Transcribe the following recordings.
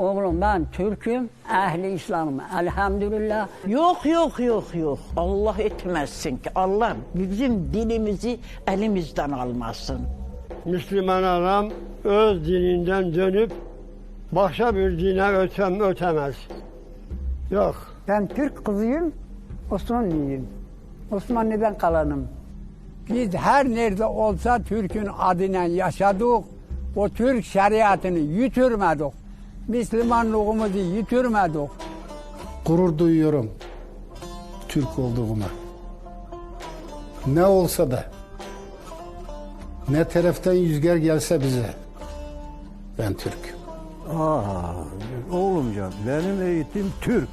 Oğlum ben Türk'üm, ehli İslam'ım. Elhamdülillah. Yok yok yok yok. Allah etmezsin ki. Allah bizim dinimizi elimizden almasın. Müslüman adam öz dininden dönüp başka bir dine ötem ötemez. Yok. Ben Türk kızıyım, Osmanlıyım. Osmanlı'dan kalanım. Biz her nerede olsa Türk'ün adıyla yaşadık. O Türk şeriatını yitirmedik. Müslümanlığımızı yitirmedik. gurur duyuyorum Türk olduğuma. Ne olsa da ne taraftan rüzgar gelse bize ben Türk. Aa, oğlumcan benim eğitim Türk.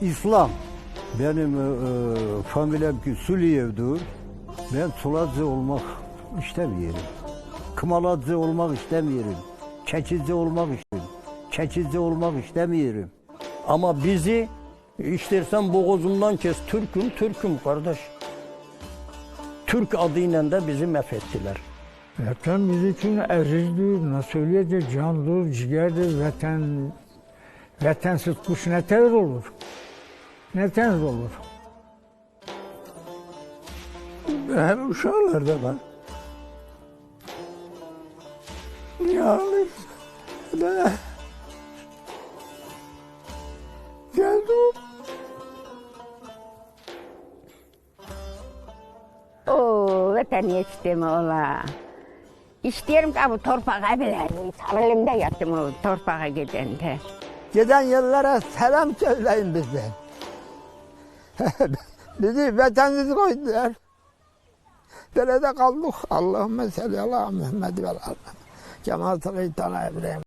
İslam. Benim e, e, familyam ki Suliyev'dir. Ben Suladze olmak istemiyorum. Kımaladze olmak istemiyorum. Çeçize olmak istiyorum. Çeçize olmak istemiyorum. Ama bizi istersen boğazımdan kes. Türk'üm, Türk'üm kardeş. Türk adıyla da bizi mefettiler. Vatan bizim için azizdir, nasıliyettir, candır, ciğerdir. Vatan, vatansiz kuş ne tez olur? Ne tez olur? Hem uşaklarda var. Yani de geldim. Oo, vatan yetiştim ola. İsterim ki bu torpağa bile. Sarılımda yattım o torpağa gidende. Giden yerlere selam söyleyin bizden. Bizi vatansiz koydular. Derede kaldık. Allahümme salli ala Muhammed ve ala. Kemal Tabii Tanrı Evren.